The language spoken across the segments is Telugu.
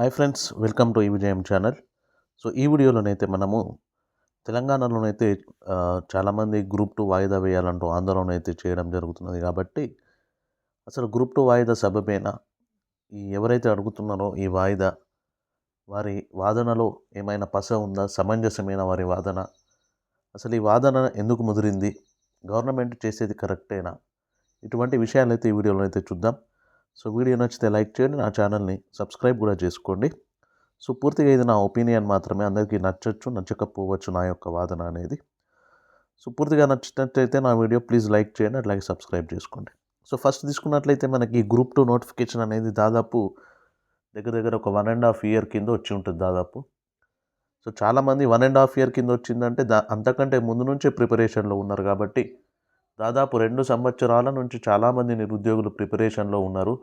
హాయ్ ఫ్రెండ్స్ వెల్కమ్ టు ఈ విజయం ఛానల్ సో ఈ వీడియోలోనైతే మనము తెలంగాణలోనైతే చాలామంది గ్రూప్ టూ వాయిదా వేయాలంటూ ఆందోళన అయితే చేయడం జరుగుతున్నది కాబట్టి అసలు గ్రూప్ టూ వాయిదా సబబేనా ఈ ఎవరైతే అడుగుతున్నారో ఈ వాయిదా వారి వాదనలో ఏమైనా పస ఉందా సమంజసమైన వారి వాదన అసలు ఈ వాదన ఎందుకు ముదిరింది గవర్నమెంట్ చేసేది కరెక్టేనా ఇటువంటి విషయాలైతే ఈ వీడియోలో అయితే చూద్దాం. సో వీడియో నచ్చితే లైక్ చేయండి నా ఛానల్ని సబ్స్క్రైబ్ కూడా చేసుకోండి. సో పూర్తిగా ఇది నా ఒపీనియన్ మాత్రమే అందరికీ నచ్చచ్చు నచ్చకపోవచ్చు నా యొక్క వాదన అనేది. సో పూర్తిగా నచ్చినట్లయితే నా వీడియో ప్లీజ్ లైక్ చేయండి అట్లాగే సబ్స్క్రైబ్ చేసుకోండి. సో ఫస్ట్ తీసుకున్నట్లయితే మనకి గ్రూప్ టూ నోటిఫికేషన్ అనేది దాదాపు దగ్గర దగ్గర ఒక వన్ అండ్ హాఫ్ ఇయర్ కింద వచ్చి ఉంటుంది దాదాపు. సో చాలామంది వన్ అండ్ హాఫ్ ఇయర్ కింద వచ్చిందంటే దా అంతకంటే ముందు నుంచే ప్రిపరేషన్లో ఉన్నారు కాబట్టి దాదాపు రెండు సంవత్సరాల నుంచి చాలామంది నిరుద్యోగులు ప్రిపరేషన్లో ఉన్నారు.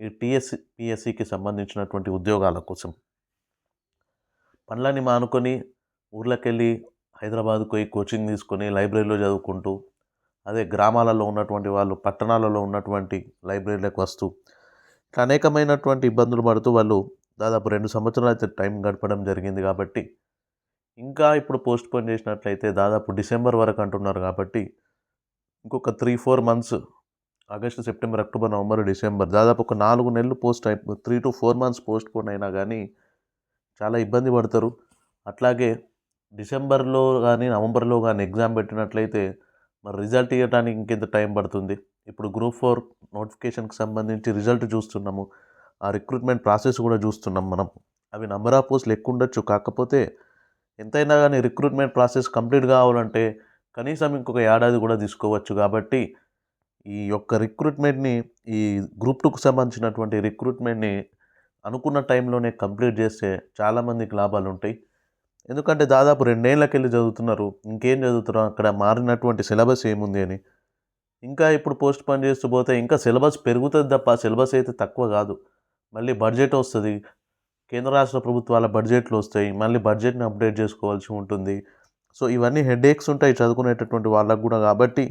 ఈ టీఎస్సి పిఎస్సికి సంబంధించినటువంటి ఉద్యోగాల కోసం. పనులని మానుకొని ఊర్లోకెళ్ళి హైదరాబాద్కు పోయి కోచింగ్ తీసుకొని లైబ్రరీలో చదువుకుంటూ అదే గ్రామాలలో ఉన్నటువంటి వాళ్ళు పట్టణాలలో ఉన్నటువంటి లైబ్రరీలకు వస్తూ ఇట్లా అనేకమైనటువంటి ఇబ్బందులు పడుతూ వాళ్ళు దాదాపు రెండు సంవత్సరాలు అయితే టైం గడపడం జరిగింది కాబట్టి ఇంకా ఇప్పుడు పోస్ట్ పోన్ చేసినట్లయితే దాదాపు డిసెంబర్ వరకు అంటున్నారు కాబట్టి ఇంకొక three four months August September October November December దాదాపు ఒక నాలుగు నెలలు పోస్ట్ అయి three to four months postpone అయినా కానీ చాలా ఇబ్బంది పడతారు. అట్లాగే డిసెంబర్లో కానీ నవంబర్లో కానీ ఎగ్జామ్ పెట్టినట్లయితే మరి రిజల్ట్ ఇవ్వడానికి ఇంకెంత టైం పడుతుంది? ఇప్పుడు గ్రూప్ ఫోర్ నోటిఫికేషన్కి సంబంధించి రిజల్ట్ చూస్తున్నాము. ఆ రిక్రూట్మెంట్ ప్రాసెస్ కూడా చూస్తున్నాం మనం. అవి నంబర్ ఆఫ్ పోస్టులు ఎక్కువ ఉండొచ్చు కాకపోతే ఎంతైనా కానీ రిక్రూట్మెంట్ ప్రాసెస్ కంప్లీట్ కావాలంటే కనీసం ఇంకొక ఏడాది కూడా తీసుకోవచ్చు కాబట్టి ఈ యొక్క రిక్రూట్మెంట్ని ఈ గ్రూప్ టూకు సంబంధించినటువంటి రిక్రూట్మెంట్ని అనుకున్న టైంలోనే కంప్లీట్ చేస్తే చాలామందికి లాభాలు ఉంటాయి. ఎందుకంటే దాదాపు రెండేళ్ళకెళ్ళి చదువుతున్నారు. ఇంకేం చదువుతారు అక్కడ మారినటువంటి సిలబస్ ఏముంది అని. ఇంకా ఇప్పుడు పోస్ట్ పోన్ చేస్తూ పోతే ఇంకా సిలబస్ పెరుగుతుంది తప్ప సిలబస్ అయితే తక్కువ కాదు. మళ్ళీ బడ్జెట్ వస్తుంది. కేంద్ర రాష్ట్ర ప్రభుత్వాల బడ్జెట్లు వస్తాయి. మళ్ళీ బడ్జెట్ని అప్డేట్ చేసుకోవాల్సి ఉంటుంది. సో ఇవన్నీ హెడేక్స్ ఉంటాయి చదువుకునేటటువంటి వాళ్ళకు కూడా కాబట్టి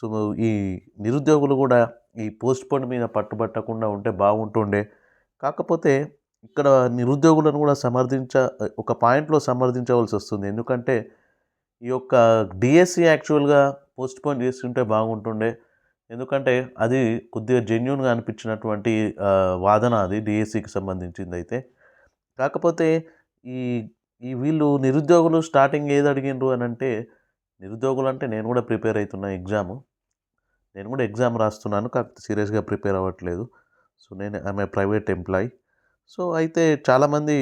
సో ఈ నిరుద్యోగులు కూడా ఈ పోస్ట్ పోన్ మీద పట్టుబట్టకుండా ఉంటే బాగుంటుండే. కాకపోతే ఇక్కడ నిరుద్యోగులను కూడా సమర్థించ ఒక పాయింట్లో సమర్థించవలసి వస్తుంది. ఎందుకంటే ఈ యొక్క డిఎస్సి యాక్చువల్గా పోస్ట్ పోన్ చేస్తుంటే బాగుంటుండే. ఎందుకంటే అది కొద్దిగా జెన్యున్గా అనిపించినటువంటి వాదన అది డిఎస్సికి సంబంధించింది అయితే కాకపోతే ఈ ఈ వీళ్ళు నిరుద్యోగులు స్టార్టింగ్ ఏది అడిగిండ్రు అని అంటే నిరుద్యోగులు అంటే నేను కూడా ప్రిపేర్ అవుతున్నా ఎగ్జాము. నేను కూడా ఎగ్జామ్ రాస్తున్నాను కాకపోతే సీరియస్గా ప్రిపేర్ అవ్వట్లేదు. సో నేను ఆమె ప్రైవేట్ ఎంప్లాయీ. సో అయితే చాలామంది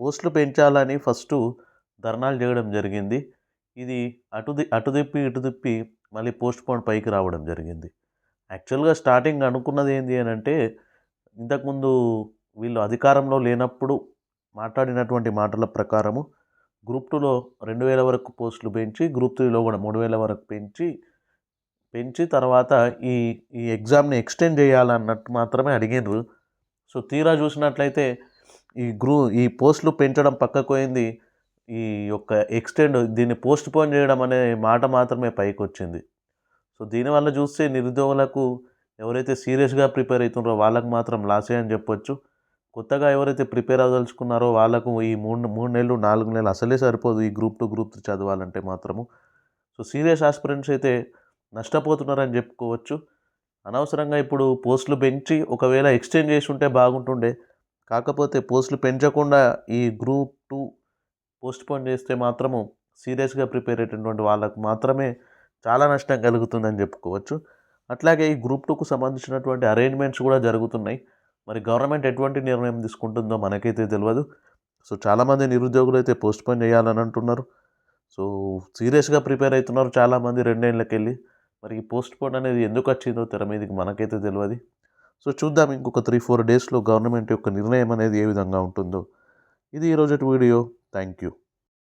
పోస్టులు పెంచాలని ఫస్ట్ ధర్నాలు చేయడం జరిగింది. ఇది అటు అటుదిప్పి అటు తిప్పి ఇటు తిప్పి మళ్ళీ పోస్ట్ పోన్ పైకి రావడం జరిగింది. యాక్చువల్గా స్టార్టింగ్ అనుకున్నది ఏంటి అని అంటే ఇంతకుముందు వీళ్ళు అధికారంలో లేనప్పుడు మాట్లాడినటువంటి మాటల ప్రకారము గ్రూప్ టూలో రెండు వేల వరకు పోస్టులు పెంచి గ్రూప్ త్రీలో కూడా మూడు వేల వరకు పెంచి పెంచి తర్వాత ఈ ఈ ఎగ్జామ్ని ఎక్స్టెండ్ చేయాలన్నట్టు మాత్రమే అడిగినారు సో తీరా చూసినట్లయితే ఈ గ్రూ ఈ పోస్టులు పెంచడం పక్కకు పోయింది ఈ యొక్క ఎక్స్టెండ్ దీన్ని పోస్ట్ పోన్ చేయడం అనే మాట మాత్రమే పైకి వచ్చింది సో దీనివల్ల చూస్తే నిరుద్యోగులకు ఎవరైతే సీరియస్గా ప్రిపేర్ అవుతున్నారో వాళ్ళకు మాత్రం లాసే అని చెప్పొచ్చు. కొత్తగా ఎవరైతే ప్రిపేర్ అవ్వదలుచుకున్నారో వాళ్ళకు ఈ మూడు మూడు నెలలు నాలుగు నెలలు అసలే సరిపోదు ఈ గ్రూప్ టూ గ్రూప్ త్రీ చదవాలంటే మాత్రము. సో సీరియస్ ఆస్పిరెంట్స్ అయితే నష్టపోతున్నారని చెప్పుకోవచ్చు. అనవసరంగా ఇప్పుడు పోస్టులు పెంచి ఒకవేళ ఎక్స్చేంజ్ చేసి ఉంటే బాగుంటుండే. కాకపోతే పోస్టులు పెంచకుండా ఈ గ్రూప్ టూ పోస్ట్ పోన్ చేస్తే మాత్రము సీరియస్గా ప్రిపేర్ అయ్యేటటువంటి వాళ్ళకు మాత్రమే చాలా నష్టం కలుగుతుందని చెప్పుకోవచ్చు. అట్లాగే ఈ గ్రూప్ టూకు సంబంధించినటువంటి అరేంజ్మెంట్స్ కూడా జరుగుతున్నాయి. మరి గవర్నమెంట్ ఎటువంటి నిర్ణయం తీసుకుంటుందో మనకైతే తెలియదు సో చాలామంది నిరుద్యోగులు అయితే పోస్ట్పోన్ చేయాలని అంటున్నారు. సో సీరియస్గా ప్రిపేర్ అవుతున్నారు చాలామంది రెండేళ్ళకి వెళ్ళి మరి ఈ పోస్ట్ పోన్ అనేది ఎందుకు వచ్చిందో తెర మీదకి మనకైతే తెలియదు సో చూద్దాం ఇంకొక త్రీ ఫోర్ డేస్లో గవర్నమెంట్ యొక్క నిర్ణయం అనేది ఏ విధంగా ఉంటుందో. ఇది ఈరోజు వీడియో. Thank you